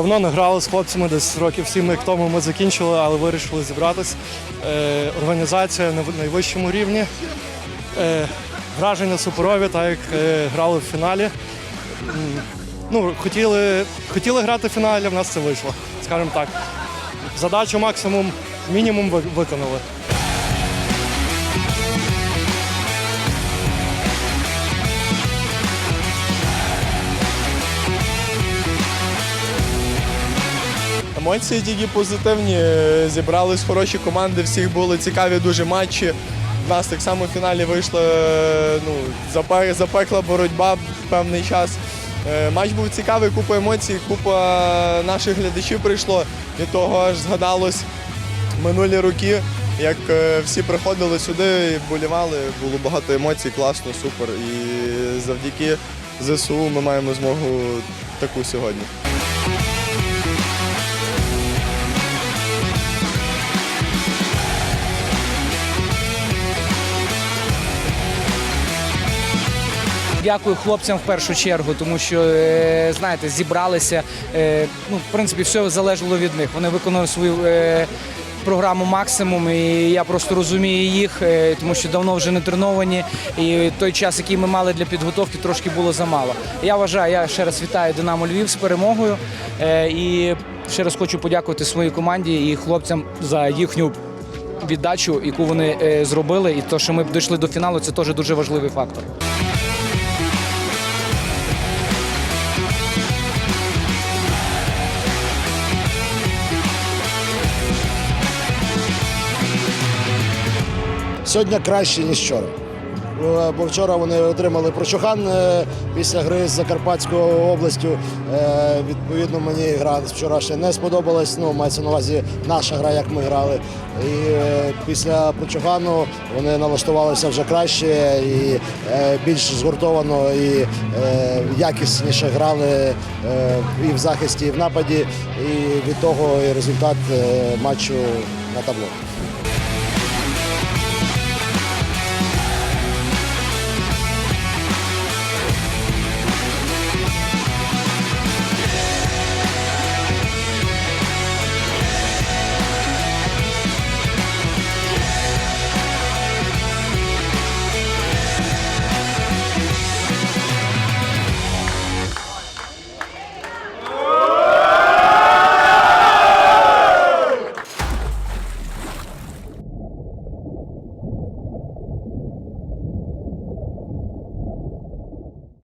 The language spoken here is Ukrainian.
Давно не грали з хлопцями, десь років сім як тому ми закінчили, але вирішили зібратись. Е, Організація на найвищому рівні. Е, Враження суперові, так як е, грали в фіналі. Ну, хотіли, хотіли грати в фіналі, в нас це вийшло, скажімо так. Задачу максимум, мінімум виконали. Емоції тільки позитивні. е, Зібрались хороші команди, всіх були цікаві дуже матчі. У нас так само в фіналі вийшла е, ну, запекла боротьба певний час. Е, Матч був цікавий, купа емоцій, купа наших глядачів прийшло. Від того аж згадалось минулі роки, як всі приходили сюди і болівали. Було багато емоцій, класно, супер. І завдяки ЗСУ ми маємо змогу таку сьогодні. Дякую хлопцям в першу чергу, тому що е, знаєте, зібралися. е, Ну, в принципі, все залежало від них. Вони виконали свою е, програму максимум, і я просто розумію їх, тому що давно вже не треновані. І той час, який ми мали для підготовки, трошки було замало. Я вважаю, я ще раз вітаю Динамо Львів з перемогою. І ще раз хочу подякувати своїй команді і хлопцям за їхню. Віддачу, яку вони зробили, і то, що ми дійшли до фіналу, це теж дуже важливий фактор. Сьогодні краще, ніж вчора. Бо вчора вони отримали прочухан е, після гри з Закарпатською областю. Е, Відповідно, мені гра вчора ще не сподобалась. Ну, мається на увазі наша гра, як ми грали. І е, після прочугану вони налаштувалися вже краще і більш згуртовано і якісніше грали і в захисті, і в нападі. І від того і результат матчу на табло.